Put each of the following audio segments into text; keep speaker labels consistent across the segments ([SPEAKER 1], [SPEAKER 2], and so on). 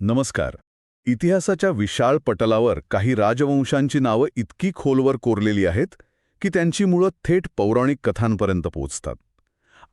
[SPEAKER 1] नमस्कार. इतिहासाच्या विशाळ पटलावर काही राजवंशांची नावं इतकी खोलवर कोरलेली आहेत की त्यांची मुळं थेट पौराणिक कथांपर्यंत पोचतात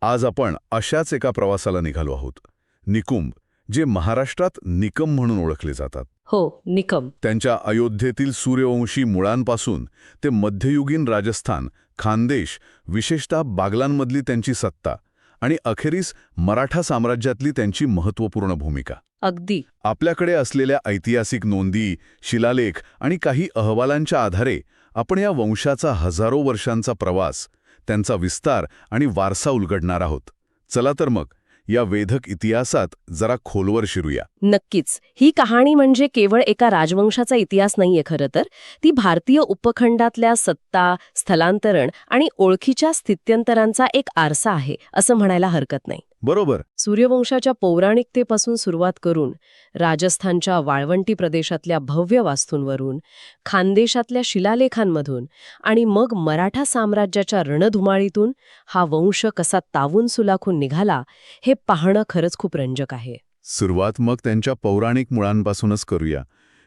[SPEAKER 1] आज आपण अशाच एका प्रवासाला निघालो आहोत. निकुंभ जे महाराष्ट्रात निकम म्हणून ओळखले जातात.
[SPEAKER 2] हो निकम.
[SPEAKER 1] त्यांच्या अयोध्येतील सूर्यवंशी मुळांपासून ते मध्ययुगीन राजस्थान खानदेश विशेषतः बागलांमधली त्यांची सत्ता आणि अखेरीस मराठा साम्राज्यातली त्यांची महत्त्वपूर्ण भूमिका.
[SPEAKER 2] अगदी.
[SPEAKER 1] आपल्याकडे असलेल्या ऐतिहासिक नोंदी शिलालेख आणि काही अहवालांच्या आधारे आपण या वंशाचा हजारो वर्षांचा प्रवास त्यांचा विस्तार आणि वारसा उलगडणार आहोत. चला तर मग या वेधक इतिहासात जरा खोलवर शिरूया.
[SPEAKER 2] नक्कीच. ही कहाणी म्हणजे केवळ एका राजवंशाचा इतिहास नाहीये खरं तर. ती भारतीय उपखंडातल्या सत्ता स्थलांतरण आणि ओळखीच्या स्थित्यंतरांचा एक आरसा आहे असं म्हणायला हरकत नाही.
[SPEAKER 1] बरोबर.
[SPEAKER 2] सूर्यवंशाच्या पौराणिकतेपासून सुरुवात करून राजस्थानच्या वाळवंटी प्रदेशातल्या भव्य वास्तूंवरून खानदेशातल्या शिलालेखांमधून आणि मग मराठा साम्राज्याच्या रणधुमाळीतून हा वंश कसा तावून सुलाखून निघाला हे पाहणं खरंच खूप रंजक आहे.
[SPEAKER 1] सुरुवात मग त्यांच्या पौराणिक मुळांपासूनच करूया.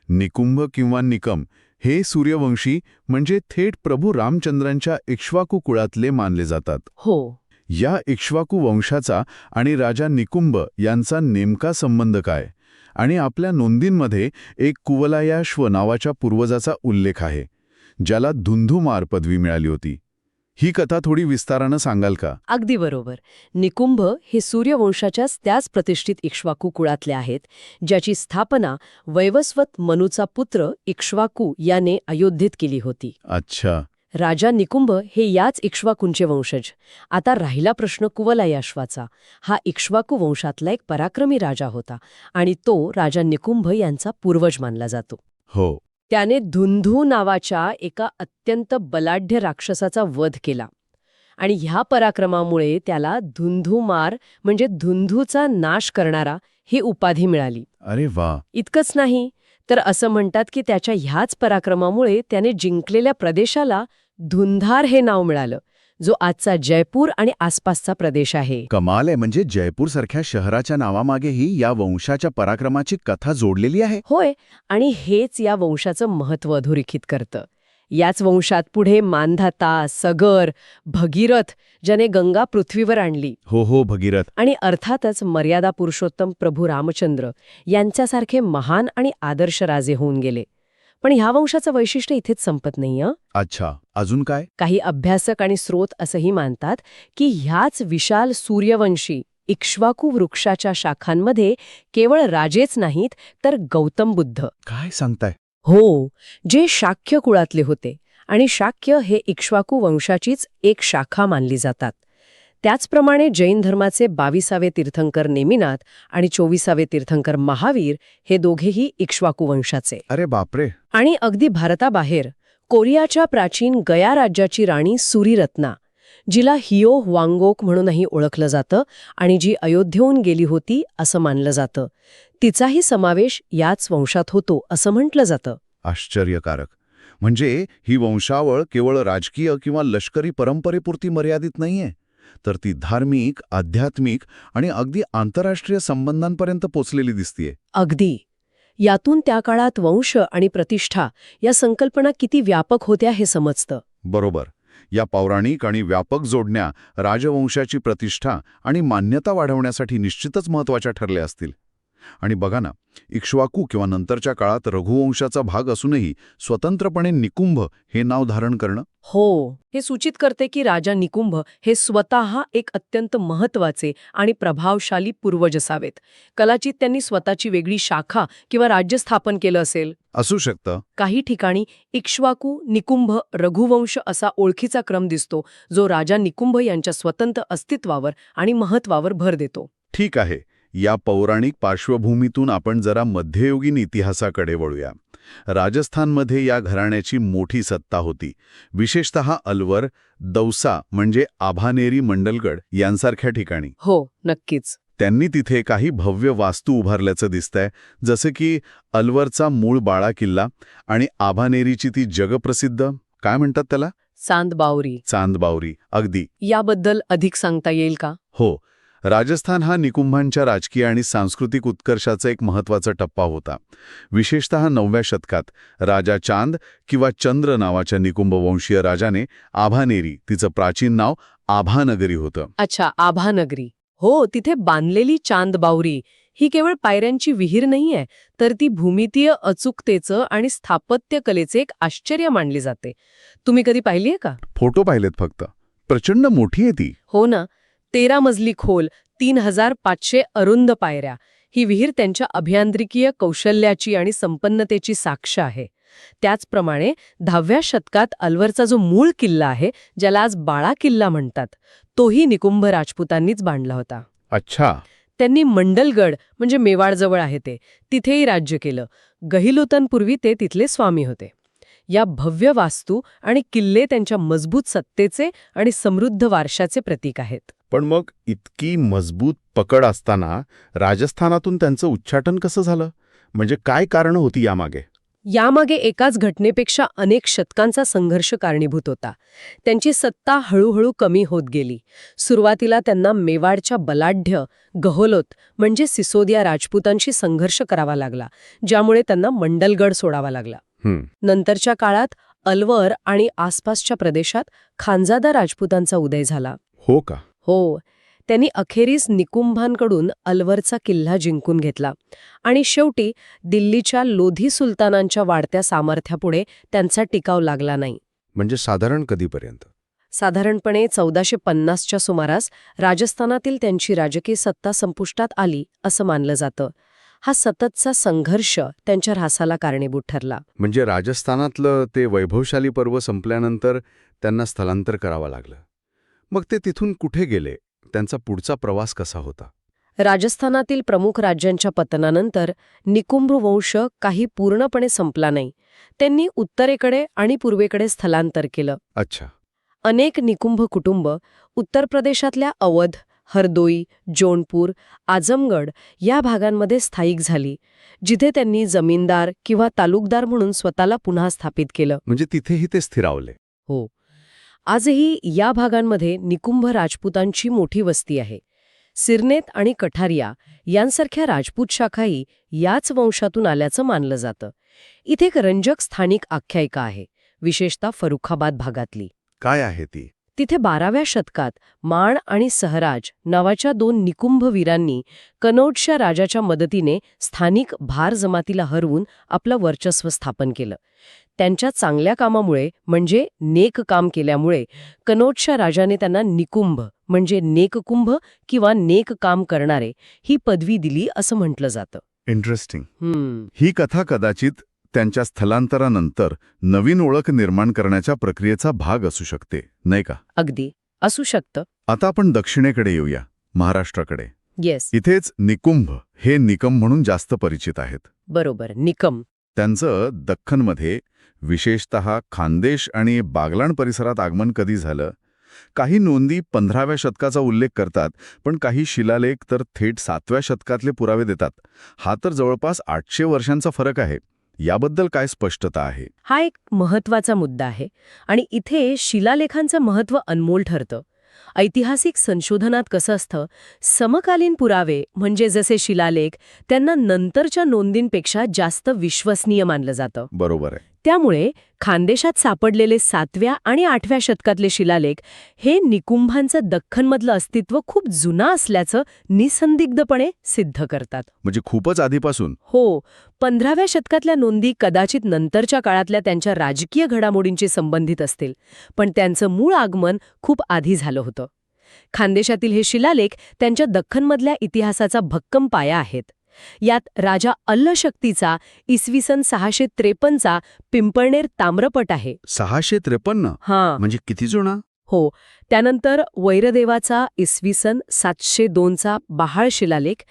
[SPEAKER 1] निकुंभ किंवा निकम हे सूर्यवंशी म्हणजे थेट प्रभू रामचंद्रांच्या इक्ष्वाकू कुळातले मानले जातात.
[SPEAKER 2] हो.
[SPEAKER 1] या इक्ष्वाकू वंशाचा आणि राजा निकुंभ यांचा नेमका संबंध काय? आणि आपल्या नोंदींमध्ये एक कुवलायाश्व नावाच्या पूर्वजाचा उल्लेख आहे ज्याला धुंधुमार पदवी मिळाली होती. ही कथा थोडी विस्तारानं सांगाल का?
[SPEAKER 2] अगदी बरोबर. निकुंभ हे सूर्यवंशाच्याच त्याच प्रतिष्ठित इक्ष्वाकू कुळातले आहेत ज्याची स्थापना वैवस्वत मनुचा पुत्र इक्ष्वाकू याने अयोध्येत केली होती.
[SPEAKER 1] अच्छा.
[SPEAKER 2] राजा निकुंभ हे याच इक्ष्वाकूंचे वंशज. आता राहिला प्रश्न कुवलायाश्वाचा हा इक्ष्वाकू वंशातला एक पराक्रमी राजा होता आणि तो राजा निकुंभ यांचा पूर्वज मानला जातो.
[SPEAKER 1] हो.
[SPEAKER 2] त्याने धुंधू नावाच्या एका अत्यंत बलाढ्य राक्षसाचा वध केला. आणि ह्या पराक्रमामुळे त्याला धुंधुमार म्हणजे धुंधूचा नाश करणारा ही उपाधी मिळाली.
[SPEAKER 1] अरे वा.
[SPEAKER 2] इतकंच नाही तर असं म्हणतात की त्याच्या ह्याच पराक्रमामुळे त्याने जिंकलेल्या प्रदेशाला धुंधार हे नाव मिळालं. जो आजचा जयपूर आणि आसपासचा प्रदेश आहे.
[SPEAKER 3] कमाल आहे म्हणजे जयपूरसारख्या शहराच्या नावामागेही या वंशाच्या पराक्रमाची कथा जोडलेली आहे.
[SPEAKER 2] होय आणि हेच या वंशाचं महत्त्व अधोरेखित करतं. याच वंशात पुढे मानधाता सगर भगीरथ ज्याने गंगा पृथ्वीवर आणली.
[SPEAKER 3] हो हो भगीरथ.
[SPEAKER 2] आणि अर्थातच मर्यादा पुरुषोत्तम प्रभू रामचंद्र यांच्यासारखे महान आणि आदर्श राजे होऊन गेले. पण ह्या वंशाचं वैशिष्ट्य इथेच संपत नाही
[SPEAKER 3] अच्छा. अजून काय?
[SPEAKER 2] काही अभ्यासक आणि स्रोत असंही मानतात की ह्याच विशाल सूर्यवंशी इक्ष्वाकू वृक्षाच्या शाखांमध्ये केवळ राजेच नाहीत तर गौतम बुद्ध.
[SPEAKER 3] काय सांगताय?
[SPEAKER 2] हो जे शाक्य कुळातले होते आणि शाक्य हे इक्ष्वाकू वंशाचीच एक शाखा मानली जातात. त्याचप्रमाणे जैन धर्माचे बावीसावे तीर्थंकर नेमिनाथ आणि चोवीसावे तीर्थंकर महावीर हे दोघेही इक्ष्वाकू वंशाचे.
[SPEAKER 3] अरे बापरे.
[SPEAKER 2] आणि अगदी भारताबाहेर कोरियाच्या प्राचीन गया राज्याची राणी सुरीरत्ना जिला हियो वांगोक म्हणूनही ओळखलं जातं आणि जी अयोध्येहून गेली होती असं मानलं जातं. तिचाही समावेश याच वंशात होतो असं म्हटलं जातं.
[SPEAKER 3] आश्चर्यकारक. म्हणजे ही वंशावळ केवळ राजकीय किंवा लष्करी परंपरेपुरती मर्यादित नाहीये? तर ती धार्मिक आध्यात्मिक आणि अगदी आंतरराष्ट्रीय संबंधांपर्यंत पोचलेली दिसतीये.
[SPEAKER 2] अगदी. यातून त्या काळात वंश आणि प्रतिष्ठा या संकल्पना किती व्यापक होत्या हे समजतं.
[SPEAKER 3] बरोबर. या पौराणिक आणि व्यापक जोडण्या राजवंशाची प्रतिष्ठा आणि मान्यता वाढवण्यासाठी निश्चितच महत्त्वाच्या ठरल्या असतील. आणि बघा ना इक्ष्वाकू किंवा नंतरच्या काळात रघुवंशाचा भाग असूनही स्वतंत्रपणे निकुंभ हे नाव धारण करणं
[SPEAKER 2] हो हे सूचित करते की राजा निकुंभ हे स्वतः एक अत्यंत महत्त्वाचे आणि प्रभावशाली पूर्वज असावेत. कदाचित त्यांनी स्वतःची वेगळी शाखा किंवा राज्य स्थापन केलं असेल.
[SPEAKER 3] असू शकतं.
[SPEAKER 2] काही ठिकाणी इक्ष्वाकू निकुंभ रघुवंश असा ओळखीचा क्रम दिसतो जो राजा निकुंभ यांच्या स्वतंत्र अस्तित्वावर आणि महत्वावर भर देतो.
[SPEAKER 1] ठीक आहे. या पौराणिक पार्श्वभूमीतून आपण जरा मध्ययुगीन इतिहासाकडे वळूया. राजस्थानमध्ये या घराण्याची मोठी सत्ता होती. विशेषत अलवर दौसा म्हणजे आभानेरी मंडलगड यांसारख्या ठिकाणी.
[SPEAKER 2] हो नक्कीच.
[SPEAKER 1] त्यांनी तिथे काही भव्य वास्तू उभारल्याचं दिसतंय जसे की अलवरचा मूळ बाळा किल्ला आणि आभानेरीची ती जगप्रसिद्ध काय म्हणतात त्याला?
[SPEAKER 2] सांदबावरी.
[SPEAKER 1] चांदबावरी अगदी.
[SPEAKER 2] याबद्दल अधिक सांगता येईल का?
[SPEAKER 1] हो राजस्थान हा निकुंभांच्या राजकीय आणि सांस्कृतिक उत्कर्षाचा एक महत्त्वाचा टप्पा होता. विशेषतः नवव्या शतकात राजा चांद किंवा चंद्र नावाच्या निकुंभ वंशीय राजाने आभानेरी तिचं प्राचीन नाव आभानगरी होतं.
[SPEAKER 2] अच्छा आभानगरी. हो तिथे बांधलेली चांदबावरी ही केवळ पायऱ्यांची विहीर नाहीये तर ती भूमितीय अचूकतेचं आणि स्थापत्य कलेचे एक आश्चर्य मानली जाते. तुम्ही कधी पाहिलीये का?
[SPEAKER 1] फोटो पाहिलेत फक्त. प्रचंड मोठी आहे ती.
[SPEAKER 2] हो ना. तेरा मजली खोल तीन हजार पाचशे अरुंद पायऱ्या. ही विहीर त्यांच्या अभियांत्रिकीय कौशल्याची आणि संपन्नतेची साक्ष आहे. त्याचप्रमाणे दहाव्या शतकात अलवरचा जो मूळ किल्ला आहे ज्याला आज बाळा किल्ला म्हणतात तोही निकुंभ राजपुतांनीच बांधला होता.
[SPEAKER 1] अच्छा.
[SPEAKER 2] त्यांनी मंडलगड म्हणजे मेवाडजवळ आहे ते तिथेही राज्य केलं. गहिलोतनपूर्वी ते तिथले स्वामी होते. या भव्य वास्तू आणि किल्ले त्यांच्या मजबूत सत्तेचे आणि समृद्ध वारशाचे प्रतीक आहेत.
[SPEAKER 1] पण मग इतकी मजबूत पकड असताना राजस्थानातून त्यांचं उच्चाटन कसं झालं? म्हणजे काय कारणं होती यामागे?
[SPEAKER 2] यामागे एकाच घटनेपेक्षा अनेक शतकांचा संघर्ष कारणीभूत होता. त्यांची सत्ता हळूहळू कमी होत गेली. सुरुवातीला त्यांना मेवाडच्या बलाढ्य गहोलोत म्हणजे सिसोदिया राजपुतांशी संघर्ष करावा लागला ज्यामुळे त्यांना मंडलगड सोडावा लागला. नंतरच्या काळात अलवर आणि आसपासच्या प्रदेशात खानजादा राजपुतांचा उदय झाला.
[SPEAKER 1] हो का?
[SPEAKER 2] हो. त्यांनी अखेरीस निकुंभांकडून अलवरचा किल्ला जिंकून घेतला आणि शेवटी दिल्लीच्या लोधी सुलतानांच्या वाढत्या सामर्थ्यापुढे त्यांचा टिकाव लागला नाही.
[SPEAKER 1] म्हणजे साधारण कधीपर्यंत?
[SPEAKER 2] साधारणपणे चौदाशे पन्नासच्या सुमारास राजस्थानातील त्यांची राजकीय सत्ता संपुष्टात आली असं मानलं जातं. हा सततचा संघर्ष त्यांच्या ऱ्हासाला कारणीभूत ठरला.
[SPEAKER 1] म्हणजे राजस्थानातलं ते वैभवशाली पर्व संपल्यानंतर त्यांना स्थलांतर करावं लागलं. मग ते तिथून कुठे गेले? त्यांचा पुढचा प्रवास कसा होता?
[SPEAKER 2] राजस्थानातील प्रमुख राज्यांच्या पतनानंतर निकुंभ वंश काही पूर्णपणे संपला नाही. त्यांनी उत्तरेकडे आणि पूर्वेकडे स्थलांतर केलं.
[SPEAKER 1] अच्छा.
[SPEAKER 2] अनेक निकुंभ कुटुंब उत्तर प्रदेशातल्या अवध हरदोई जोनपूर आजमगड या भागांमध्ये स्थायिक झाली जिथे त्यांनी जमीनदार किंवा तालुकदार म्हणून स्वतःला पुन्हा स्थापित केलं.
[SPEAKER 1] म्हणजे तिथेही ते स्थिरावले.
[SPEAKER 2] हो. आजही या भागांमध्ये निकुंभ राजपुतांची मोठी वस्ती आहे. सिरनेत आणि कठारिया यांसारख्या राजपूत शाखाही याच वंशातून आल्याचं मानलं जातं. इथे एक रंजक स्थानिक आख्यायिका आहे विशेषतः फरुखाबाद भागातली.
[SPEAKER 1] काय आहे ती?
[SPEAKER 2] तिथे बाराव्या शतकात माण आणि सहराज नावाच्या दोन निकुंभ वीरांनी कनौजच्या राजाच्या मदतीने स्थानिक भार जमातीला हरवून आपलं वर्चस्व स्थापन केलं. त्यांच्या चांगल्या कामामुळे म्हणजे नेक काम केल्यामुळे कनौजच्या राजाने त्यांना निकुंभ म्हणजे नेककुंभ किंवा नेक काम करणारे ही पदवी दिली असं म्हटलं जातं.
[SPEAKER 1] इंटरेस्टिंग
[SPEAKER 2] हम्म.
[SPEAKER 1] ही कथा कदाचित त्यांच्या स्थलांतरानंतर नवीन ओळख निर्माण करण्याच्या प्रक्रियेचा भाग असू शकते नाही का?
[SPEAKER 2] अगदी. असू शकतं.
[SPEAKER 1] आता आपण दक्षिणेकडे येऊया महाराष्ट्राकडे.
[SPEAKER 2] येस
[SPEAKER 1] इथेच निकुंभ हे निकम म्हणून जास्त परिचित आहेत.
[SPEAKER 2] बरोबर निकम.
[SPEAKER 1] त्यांचं दख्खनमध्ये विशेषतः खानदेश आणि बागलाण परिसरात आगमन कधी झालं? काही नोंदी पंधराव्या शतकाचा उल्लेख करतात पण काही शिलालेख तर थेट सातव्या शतकातले पुरावे देतात. हा तर जवळपास आठशे वर्षांचा फरक आहे. याबद्दल काय स्पष्टता आहे?
[SPEAKER 2] हा एक महत्त्वाचा मुद्दा आहे आणि इथे शिलालेखांचं महत्त्व अनमोल ठरतं. ऐतिहासिक संशोधनात कसं असतं? समकालीन पुरावे म्हणजे जसे शिलालेख त्यांना नंतरच्या नोंदींपेक्षा जास्त विश्वसनीय मानलं जातं.
[SPEAKER 1] बरोबर आहे.
[SPEAKER 2] त्यामुळे खानदेशात सापडलेले सातव्या आणि आठव्या शतकातले शिलालेख हे निकुंभांचं दख्खनमधलं अस्तित्व खूप जुना असल्याचं निसंदिग्धपणे सिद्ध करतात.
[SPEAKER 1] म्हणजे खूपच आधीपासून?
[SPEAKER 2] हो. पंधराव्या शतकातल्या नोंदी कदाचित नंतरच्या काळातल्या त्यांच्या राजकीय घडामोडींशी संबंधित असतील पण त्यांचं मूळ आगमन खूप आधी झालं होतं. खानदेशातील हे शिलालेख त्यांच्या दख्खनमधल्या इतिहासाचा भक्कम पाया आहेत. यात राजा अल्लशक्तीचा इसवी सन सहाशे त्रेपन्नचा पिंपळनेर ताम्रपट आहे.
[SPEAKER 1] सहाशे त्रेपन्न
[SPEAKER 2] हां.
[SPEAKER 1] म्हणजे किती जुना?
[SPEAKER 2] हो. त्यानंतर वैरदेवाचा इसवी सन सातशे दोनचा बहाळ शिलालेख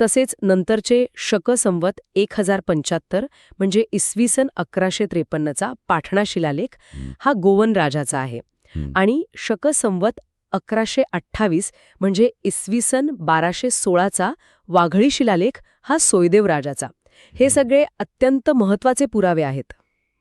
[SPEAKER 2] तसेच नंतरचे शक संवत एक हजार पंच्याहत्तर म्हणजे इसवी सन अकराशे त्रेपन्नचा पाठणा शिलालेख
[SPEAKER 1] हं.
[SPEAKER 2] गोवन राजाचा आहे. आणि शक संवत अकराशे अठ्ठावीस म्हणजे इसवी सन बाराशे सोळाचा वाघळी शिलालेख हा सोयदेव राजाचा. हे सगळे अत्यंत महत्त्वाचे पुरावे आहेत.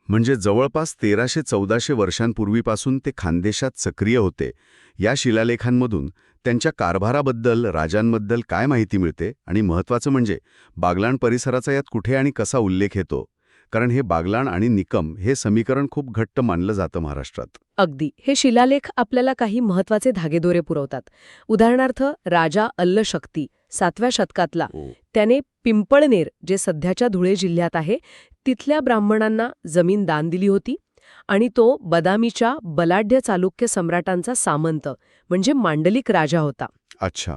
[SPEAKER 1] म्हणजे जवळपास तेराशे चौदाशे वर्षांपूर्वीपासून ते खानदेशात सक्रिय होते. या शिलालेखांमधून त्यांच्या कारभाराबद्दल राजांबद्दल काय माहिती मिळते आणि महत्वाचं म्हणजे बागलाण परिसराचा यात कुठे आणि कसा उल्लेख येतो? कारण हे बागलाण आणि निकम हे समीकरण खूप घट्ट मानलं जातं महाराष्ट्रात.
[SPEAKER 2] अगदी. हे शिलालेख आपल्याला काही महत्त्वाचे धागेदोरे पुरवतात. उदाहरणार्थ राजा अल्ल शक्ती सातव्या शतकातला. त्याने पिंपळनेर जे सध्याच्या धुळे जिल्ह्यात आहे तिथल्या ब्राह्मणांना जमीन दान दिली होती आणि तो बदामीच्या बलाढ्य चालुक्य सम्राटांचा सामंत म्हणजे मांडलिक राजा होता.
[SPEAKER 1] अच्छा.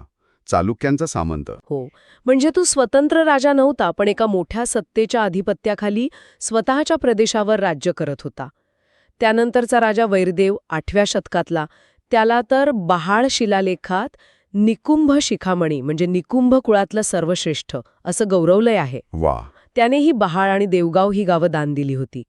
[SPEAKER 1] चालुक्यांचा सामंत.
[SPEAKER 2] हो. म्हणजे तो स्वतंत्र राजा नव्हता पण एका मोठ्या सत्तेच्या अधिपत्याखाली स्वतःच्या प्रदेशावर राज्य करत होता. त्यानंतरचा राजा वैरदेव आठव्या शतकातला त्याला तर बहाळ शिलालेखात निकुंभ शिखामणी म्हणजे निकुंभ कुळातलं सर्वश्रेष्ठ असं गौरवलंय आहे.
[SPEAKER 1] वा.
[SPEAKER 2] त्यानेही बहाळ आणि देवगाव ही गावं दान दिली होती.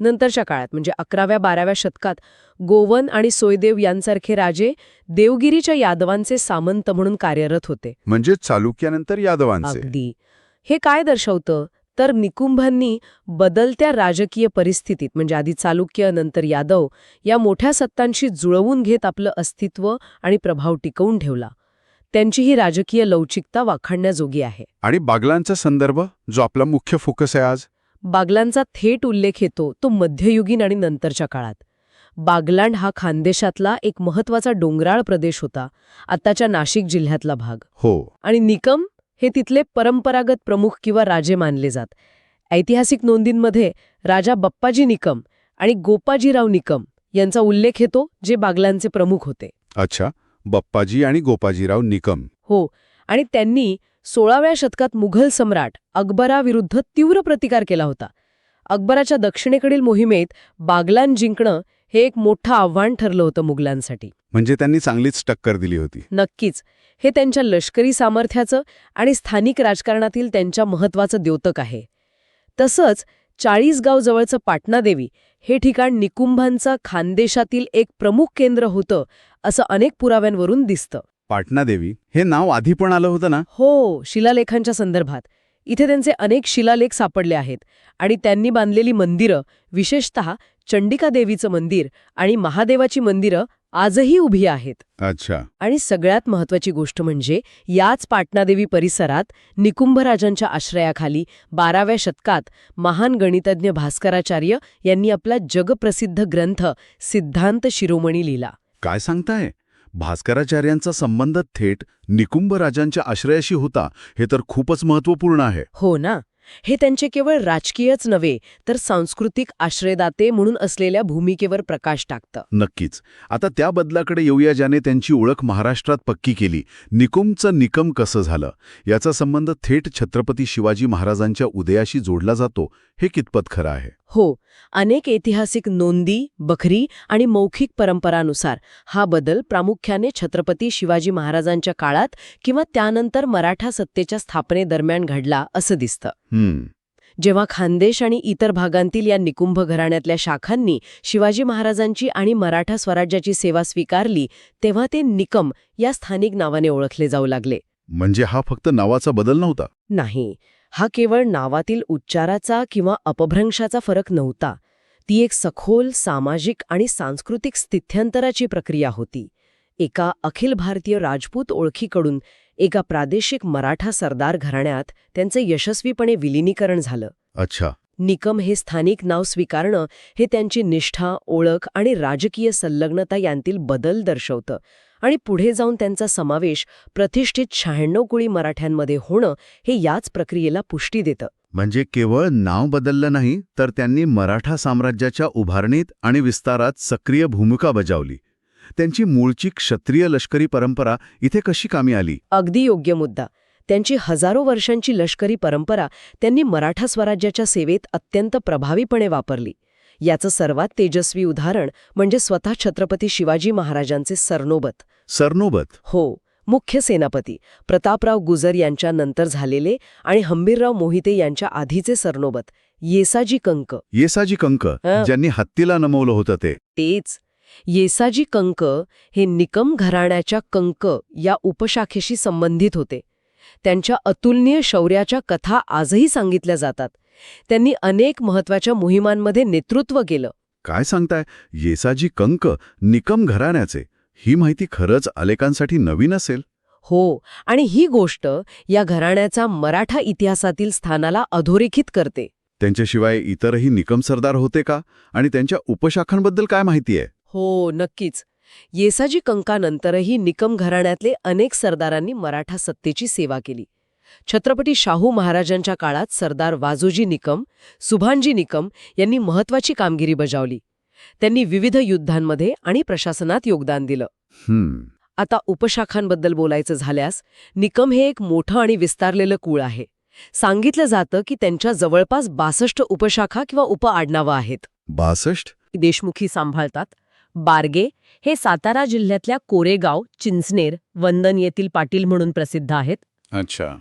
[SPEAKER 2] नंतरच्या काळात म्हणजे अकराव्या बाराव्या शतकात गोवन आणि सोयदेव यांसारखे राजे देवगिरीच्या यादवांचे सामंत म्हणून कार्यरत होते.
[SPEAKER 1] म्हणजे चालुक्यानंतर यादवांचे.
[SPEAKER 2] अगदी. हे काय दर्शवतं? तर निकुंभांनी बदलत्या राजकीय परिस्थितीत म्हणजे आधी चालुक्य नंतर यादव या मोठ्या सत्तांशी जुळवून घेत आपलं अस्तित्व आणि प्रभाव टिकवून ठेवला. त्यांची ही राजकीय लवचिकता वाखाणण्याजोगी आहे.
[SPEAKER 1] आणि बागलांचा संदर्भ जो आपला मुख्य फोकस आहे आज?
[SPEAKER 2] बागलांचा थेट उल्लेख येतो तो मध्ययुगीन आणि नंतरच्या काळात. बागलांड हा खानदेशातला एक महत्त्वाचा डोंगराळ प्रदेश होता आत्ताच्या नाशिक जिल्ह्यातला भाग.
[SPEAKER 1] हो.
[SPEAKER 2] आणि निकम हे तिथले परंपरागत प्रमुख किंवा राजे मानले जात. ऐतिहासिक नोंदींमध्ये राजा बप्पाजी निकम आणि गोपाजीराव निकम यांचा उल्लेख येतो जे बागलांचे प्रमुख होते.
[SPEAKER 1] अच्छा. बप्पाजी आणि गोपाजीराव निकम.
[SPEAKER 2] हो आणि त्यांनी सोळाव्या शतकात मुघल सम्राट अकबराविरुद्ध तीव्र प्रतिकार केला होता. अकबराच्या दक्षिणेकडील मोहिमेत बागलान जिंकणं हे एक मोठं आव्हान ठरलं होतं मुघलांसाठी.
[SPEAKER 1] म्हणजे त्यांनी चांगलीच टक्कर दिली होती.
[SPEAKER 2] नक्कीच. हे त्यांच्या लष्करी सामर्थ्याचं आणि स्थानिक राजकारणातील त्यांच्या महत्वाचं द्योतक आहे. तसंच चाळीसगाव जवळचं पाटणादेवी हे ठिकाण निकुंभांचं खानदेशातील एक प्रमुख केंद्र होतं असं अनेक पुराव्यांवरून दिसतं.
[SPEAKER 1] पाटणादेवी हे नाव आधी पण आलं होतं ना?
[SPEAKER 2] हो शिलालेखांच्या संदर्भात. इथे त्यांचे अनेक शिलालेख सापडले आहेत आणि त्यांनी बांधलेली मंदिरं विशेषतः चंडिका देवीचं मंदिर आणि महादेवाची मंदिरं आजही उभी आहेत.
[SPEAKER 1] अच्छा.
[SPEAKER 2] आणि सगळ्यात महत्वाची गोष्ट म्हणजे याच पाटणादेवी परिसरात निकुंभराजांच्या आश्रयाखाली बाराव्या शतकात महान गणितज्ञ भास्कराचार्य यांनी आपला जगप्रसिद्ध ग्रंथ सिद्धांत शिरोमणी लिहिला.
[SPEAKER 1] काय सांगताय? भास्कराचार्यांचा संबंध थेट निकुंभ राजांच्या आश्रयाशी होता हे तर खूपच महत्त्वपूर्ण आहे.
[SPEAKER 2] हो ना. हे त्यांचे केवळ राजकीयच नव्हे तर सांस्कृतिक आश्रयदाते म्हणून असलेल्या भूमिकेवर प्रकाश टाकतं.
[SPEAKER 1] नक्कीच. आता त्या बदलाकडे येऊया ज्याने त्यांची ओळख महाराष्ट्रात पक्की केली. निकुमचं निकम कसं झालं? याचा संबंध थेट छत्रपती शिवाजी महाराजांच्या उदयाशी जोडला जातो हे कितपत खरं आहे?
[SPEAKER 2] हो अनेक ऐतिहासिक नोंदी बखरी आणि मौखिक परंपरानुसार हा बदल प्रामुख्याने छत्रपती शिवाजी महाराजांच्या काळात किंवा त्यानंतर मराठा सत्तेच्या स्थापनेदरम्यान घडला असं दिसतं. जेव्हा खानदेश आणि इतर भागांतील या निकुंभ घराण्यातल्या शाखांनी शिवाजी महाराजांची आणि मराठा स्वराज्याची सेवा स्वीकारली तेव्हा ते निकम या स्थानिक नावाने ओळखले जाऊ लागले.
[SPEAKER 1] म्हणजे हा फक्त नावाचा बदल नव्हता?
[SPEAKER 2] नाही हा केवळ नावातील उच्चाराचा किंवा अपभ्रंशाचा फरक नव्हता. ती एक सखोल सामाजिक आणि सांस्कृतिक स्थित्यंतराची प्रक्रिया होती. एका अखिल भारतीय राजपूत ओळखीकडून एका प्रादेशिक मराठा सरदार घराण्यात त्यांचे यशस्वीपणे विलिनीकरण झालं.
[SPEAKER 1] अच्छा.
[SPEAKER 2] निकम हे स्थानिक नाव स्वीकारणं हे त्यांची निष्ठा ओळख आणि राजकीय संलग्नता यांतील बदल दर्शवतं. आणि पुढे जाऊन त्यांचा समावेश प्रतिष्ठित शहाण्णव कुळी मराठ्यांमध्ये होणं हे याच प्रक्रियेला पुष्टी देतं.
[SPEAKER 1] म्हणजे केवळ नाव बदललं नाही तर त्यांनी मराठा साम्राज्याच्या उभारणीत आणि विस्तारात सक्रिय भूमिका बजावली. त्यांची मूळची क्षत्रिय लष्करी परंपरा इथे कशी कामी आली?
[SPEAKER 2] अगदी योग्य मुद्दा. त्यांची हजारो वर्षांची लष्करी परंपरा त्यांनी मराठा स्वराज्याच्या सेवेत अत्यंत प्रभावीपणे वापरली. याचं सर्वात तेजस्वी उदाहरण म्हणजे स्वतः छत्रपती शिवाजी महाराजांचे सरनोबत.
[SPEAKER 1] सरनोबत?
[SPEAKER 2] हो मुख्य सेनापती. प्रतापराव गुजर यांच्या नंतर झालेले आणि हंबीरराव मोहिते यांच्या आधीचे सरनोबत. येसाजी कंक.
[SPEAKER 1] येसाजी कंक. ज्यांनी हत्तीला नमवलं होतं ते.
[SPEAKER 2] तेच. येसाजी कंक हे निकम घराण्याच्या कंक या उपशाखेशी संबंधित होते. त्यांच्या अतुलनीय शौर्याच्या कथा आजही सांगितल्या जातात. त्यांनी अनेक महत्त्वाच्या मोहिमांमध्ये नेतृत्व केलं.
[SPEAKER 1] काय सांगताय? येसाजी कंक निकम घराण्याचे.
[SPEAKER 4] ही माहिती खरंच अलेकांसाठी नवीन असेल?
[SPEAKER 2] हो आणि ही गोष्ट या घराण्याचा मराठा इतिहासातील स्थानाला अधोरेखित करते.
[SPEAKER 4] त्यांच्याशिवाय इतरही निकम सरदार होते का? आणि त्यांच्या उपशाखांबद्दल काय माहिती आहे?
[SPEAKER 2] हो नक्कीच. येसाजी कंकानंतरही निकम घराण्यातले अनेक सरदारांनी मराठा सत्तेची सेवा केली. छत्रपती शाहू महाराजांच्या काळात सरदार वाजोजी निकम सुभानजी निकम यांनी महत्वाची कामगिरी बजावली. त्यांनी विविध युद्धांमध्ये आणि प्रशासनात योगदान दिलं.
[SPEAKER 4] हम्म.
[SPEAKER 2] आता उपशाखांबद्दल बोलायचं झाल्यास निकम हे एक मोठं आणि विस्तारलेलं कुळ आहे. सांगितलं जातं की त्यांच्या जवळपास बासष्ट उपशाखा किंवा उपआडनावं आहेत.
[SPEAKER 4] बासष्ट?
[SPEAKER 2] देशमुखी सांभाळतात. बारगे हे सातारा जिल्ह्यातल्या कोरेगाव चिंचनेर वंदन येथील पाटील म्हणून प्रसिद्ध आहेत.
[SPEAKER 4] अच्छा.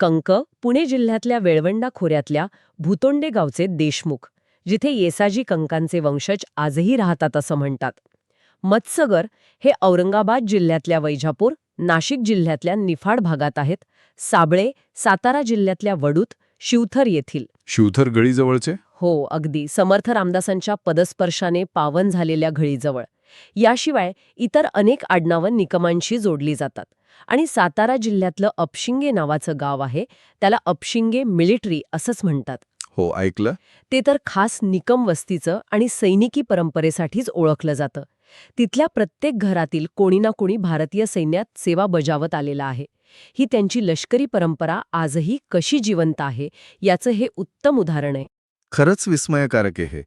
[SPEAKER 2] कंक पुणे जिल्ह्यातल्या वेळवंडा खोऱ्यातल्या भूतोंडे गावचे देशमुख जिथे येसाजी कंकांचे वंशज आजही राहतात असं म्हणतात. मत्सगर हे औरंगाबाद जिल्ह्यातल्या वैजापूर नाशिक जिल्ह्यातल्या निफाड भागात आहेत. साबळे सातारा जिल्ह्यातल्या वडूत शिवथर येथील.
[SPEAKER 4] शिवथर गळीजवळचे?
[SPEAKER 2] हो अगदी. समर्थ रामदासांच्या पदस्पर्शाने पावन झालेल्या घळीजवळ याशिवाय इतर अनेक आडनावं निकमांशी जोडली जातात. आणि सातारा जिल्ह्यातलं अपशिंगे नावाचं गाव आहे त्याला अपशिंगे मिलिटरी असंच म्हणतात.
[SPEAKER 4] हो ऐकलं.
[SPEAKER 2] ते तर खास निकम वस्तीचं आणि सैनिकी परंपरेसाठीच ओळखलं जातं. तिथल्या प्रत्येक घरातील कोणी ना कोणी भारतीय सैन्यात सेवा बजावत आलेला आहे. ही त्यांची लष्करी परंपरा आजही कशी जिवंत आहे याचं हे उत्तम उदाहरण आहे.
[SPEAKER 1] खरंच विस्मयकारक आहे.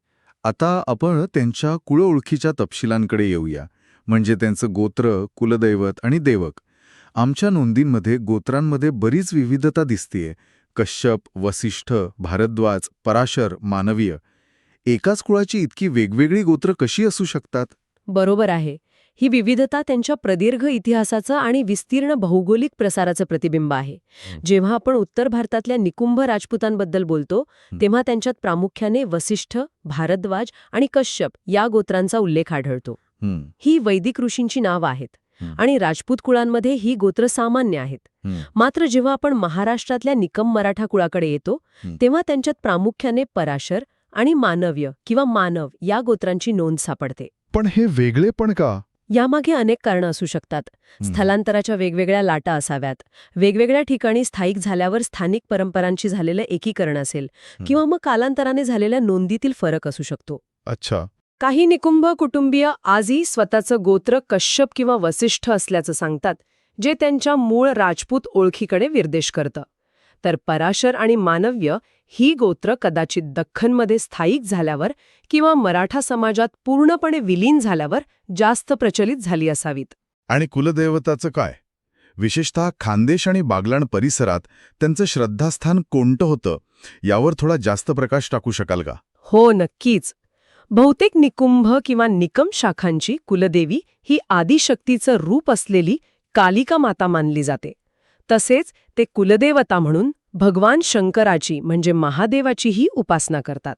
[SPEAKER 1] आता आपण त्यांच्या कुळओळखीच्या तपशिलांकडे येऊया. म्हणजे त्यांचं गोत्र कुलदैवत आणि देवक. आमच्या नोंदींमध्ये गोत्रांमध्ये बरीच विविधता दिसतीये. कश्यप वसिष्ठ भारद्वाज पराशर मानवीय. एकाच कुळाची इतकी वेगवेगळी गोत्र कशी असू शकतात?
[SPEAKER 2] बरोबर आहे. ही विविधता त्यांच्या प्रदीर्घ इतिहासाचं आणि विस्तीर्ण भौगोलिक प्रसाराचं प्रतिबिंब आहे. जेव्हा आपण उत्तर भारतातल्या निकुंभ राजपुतांबद्दल बोलतो तेव्हा त्यांच्यात प्रामुख्याने वसिष्ठ भारद्वाज आणि कश्यप या गोत्रांचा उल्लेख आढळतो.
[SPEAKER 1] हं,
[SPEAKER 2] वैदिक ऋषींची नावं आहेत. आणि राजपूत कुळांमध्ये ही गोत्र सामान्य आहेत. मात्र जेव्हा आपण महाराष्ट्रातल्या निकम मराठा कुळाकडे येतो. तेव्हा त्यांच्यात प्रामुख्याने पराशर आणि मानव्य किंवा मानव या गोत्रांची नोंद सापडते.
[SPEAKER 1] पण हे वेगळे पण का?
[SPEAKER 2] यामागे अनेक कारणं असू शकतात. स्थलांतराच्या वेगवेगळ्या लाटा असाव्यात. वेगवेगळ्या ठिकाणी स्थायिक झाल्यावर स्थानिक परंपरांची झालेलं एकीकरण असेल. किंवा मग कालांतराने झालेल्या नोंदीतील फरक असू शकतो.
[SPEAKER 1] अच्छा.
[SPEAKER 2] काही निकुंभ कुटुंबीय आजही स्वतःचं गोत्र कश्यप किंवा वसिष्ठ असल्याचं सांगतात जे त्यांच्या मूळ राजपूत ओळखीकडे निर्देश करतं. तर पराशर आणि मानव्य ही गोत्र कदाचित दख्खनमध्ये स्थायिक झाल्यावर किंवा मराठा समाजात पूर्णपणे विलीन झाल्यावर जास्त प्रचलित झाली असावीत.
[SPEAKER 1] आणि कुलदैवताचं काय? विशेषतः खानदेश आणि बागलाण परिसरात त्यांचं श्रद्धास्थान कोणतं होतं यावर थोडा जास्त प्रकाश टाकू शकाल का?
[SPEAKER 2] हो नक्कीच. बहुतेक निकुंभ किंवा निकम शाखांची कुलदेवी ही आदिशक्तीचं रूप असलेली कालिका माता मानली जाते. तसेच ते कुलदेवता म्हणून भगवान शंकराची म्हणजे महादेवाचीही उपासना करतात.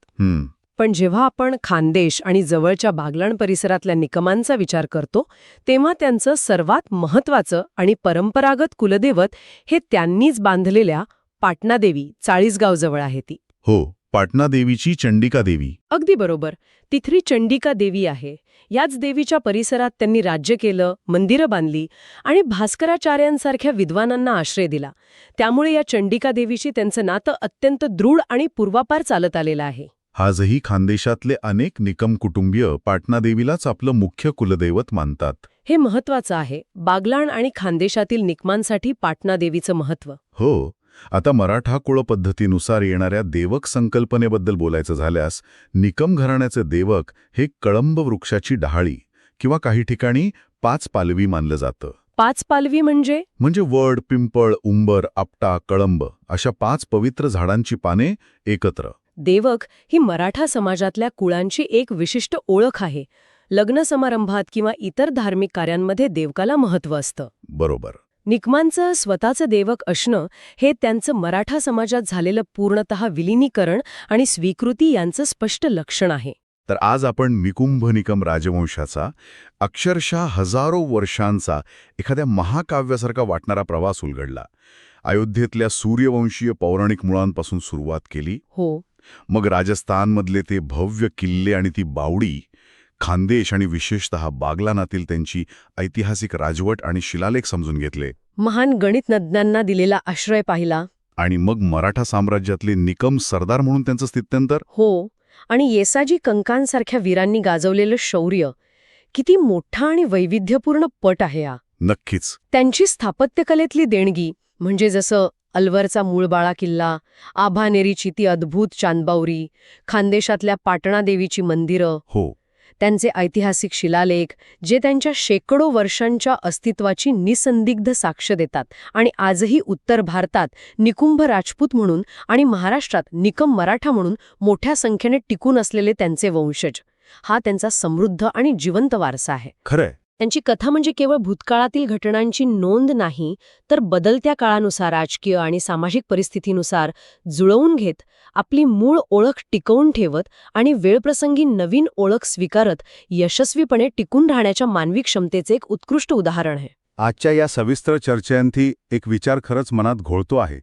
[SPEAKER 2] पण जेव्हा आपण खानदेश आणि जवळच्या बागलाण परिसरातल्या निकमांचा विचार करतो तेव्हा त्यांचं सर्वात महत्वाचं आणि परंपरागत कुलदैवत हे त्यांनीच बांधलेल्या पाटणादेवी चाळीसगावजवळ आहे ती.
[SPEAKER 1] हो. पाटणा देवीची चंडिका देवी.
[SPEAKER 2] अगदी बरोबर. तिथली चंडिका देवी आहे. याच देवीच्या परिसरात त्यांनी राज्य केलं मंदिरं बांधली आणि भास्कराचार्यांसारख्या विद्वानांना आश्रय दिला. त्यामुळे या चंडिका देवीशी त्यांचं नातं अत्यंत दृढ आणि पूर्वापार चालत आलेलं आहे.
[SPEAKER 1] आजही खानदेशातले अनेक निकम कुटुंबीय पाटणा देवीलाच आपलं मुख्य कुलदैवत मानतात.
[SPEAKER 2] हे महत्वाचं आहे. बागलाण आणि खानदेशातील निकमांसाठी पाटणा देवीचं महत्त्व
[SPEAKER 1] हो. आता मराठा कुळ पद्धतीनुसार येणाऱ्या देवक संकल्पनेबद्दल बोलायचं झाल्यास निकम घराण्याचे देवक हे कळंब वृक्षाची डहाळी किंवा काही ठिकाणी पाच पालवी मानलं जातं.
[SPEAKER 2] पाच पालवी म्हणजे?
[SPEAKER 1] म्हणजे वड पिंपळ उंबर आपटा कळंब अशा पाच पवित्र झाडांची पाने एकत्र.
[SPEAKER 2] देवक ही मराठा समाजातल्या कुळांची एक विशिष्ट ओळख आहे. लग्न समारंभात किंवा इतर धार्मिक कार्यांमध्ये देवकाला महत्त्व असतं.
[SPEAKER 1] बरोबर.
[SPEAKER 2] निकमांचं स्वतःचं देवक असणं हे त्यांचं मराठा समाजात झालेलं पूर्णतः विलिनीकरण आणि स्वीकृती यांचं स्पष्ट लक्षण आहे.
[SPEAKER 1] तर आज आपण मिकुंभ निकम राजवंशाचा अक्षरशः हजारो वर्षांचा एखाद्या महाकाव्यासारखा वाटणारा प्रवास उलगडला. अयोध्येतल्या सूर्यवंशीय पौराणिक मुळांपासून सुरुवात केली.
[SPEAKER 2] हो.
[SPEAKER 1] मग राजस्थानमधले ते भव्य किल्ले आणि ती बावडी खानदेश आणि विशेषतः बागलानातील त्यांची ऐतिहासिक राजवट आणि शिलालेख समजून घेतले.
[SPEAKER 2] महान गणितज्ञांना दिलेला आश्रय पाहिला.
[SPEAKER 1] आणि मग मराठा साम्राज्यातले निकम सरदार म्हणून त्यांचं स्थित्यंतर?
[SPEAKER 2] हो आणि येसाजी कंकांसारख्या वीरांनी गाजवलेलं शौर्य. किती मोठा आणि वैविध्यपूर्ण पट आहे हा.
[SPEAKER 1] नक्कीच.
[SPEAKER 2] त्यांची स्थापत्यकलेतली देणगी म्हणजे जसं अलवरचा मूळबाळा किल्ला आभानेरीची ती अद्भुत चांदबावरी खानदेशातल्या पाटणादेवीची मंदिरं
[SPEAKER 1] हो.
[SPEAKER 2] त्यांचे ऐतिहासिक शिलालेख जे त्यांच्या शेकडो वर्षांच्या अस्तित्वाची निसंदिग्ध साक्ष देतात आणि आजही उत्तर भारतात निकुंभ राजपूत म्हणून आणि महाराष्ट्रात निकम मराठा म्हणून मोठ्या संख्येने टिकून असलेले त्यांचे वंशज. हा त्यांचा समृद्ध आणि जिवंत वारसा आहे.
[SPEAKER 1] खरंय.
[SPEAKER 2] त्यांची कथा म्हणजे केवळ भूतकाळातील घटनांची नोंद नाही तर बदलत्या काळानुसार राजकीय आणि सामाजिक परिस्थितीनुसार जुळवून घेत आपली मूळ ओळख टिकवून ठेवत आणि वेळप्रसंगी नवीन ओळख स्वीकारत यशस्वीपणे टिकून राहण्याच्या मानवी क्षमतेचे एक उत्कृष्ट उदाहरण आहे.
[SPEAKER 1] आजच्या या सविस्तर चर्चेअंती एक विचार खरंच मनात घोळतो आहे.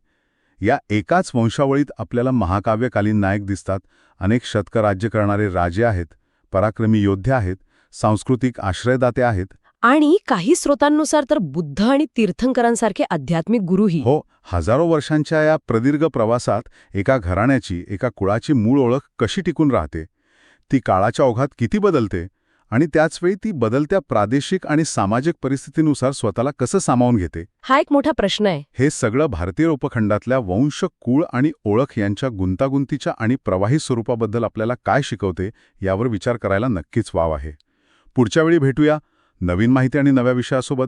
[SPEAKER 1] या एकाच वंशावळीत आपल्याला महाकाव्यकालीन नायक दिसतात अनेक शतक राज्य करणारे राजे आहेत पराक्रमी योद्धे आहेत सांस्कृतिक आश्रयदाते आहेत.
[SPEAKER 2] आणि काही स्रोतांनुसार तर बुद्ध आणि तीर्थंकरांसारखे आध्यात्मिक गुरुही.
[SPEAKER 1] हो हजारो वर्षांच्या या प्रदीर्घ प्रवासात एका घराण्याची एका कुळाची मूळ ओळख कशी टिकून राहते? ती काळाच्या ओघात किती बदलते? आणि त्याचवेळी ती बदलत्या प्रादेशिक आणि सामाजिक परिस्थितीनुसार स्वतःला कसं सामावून घेते?
[SPEAKER 2] हा एक मोठा प्रश्न आहे.
[SPEAKER 1] हे सगळं भारतीय उपखंडातल्या वंश कुळ आणि ओळख यांच्या गुंतागुंतीच्या आणि प्रवाही स्वरूपाबद्दल आपल्याला काय शिकवते यावर विचार करायला नक्कीच वाव आहे. पुढच्या वेळी भेटूया. नवीन माहिती आणि नव्या विषयासोबत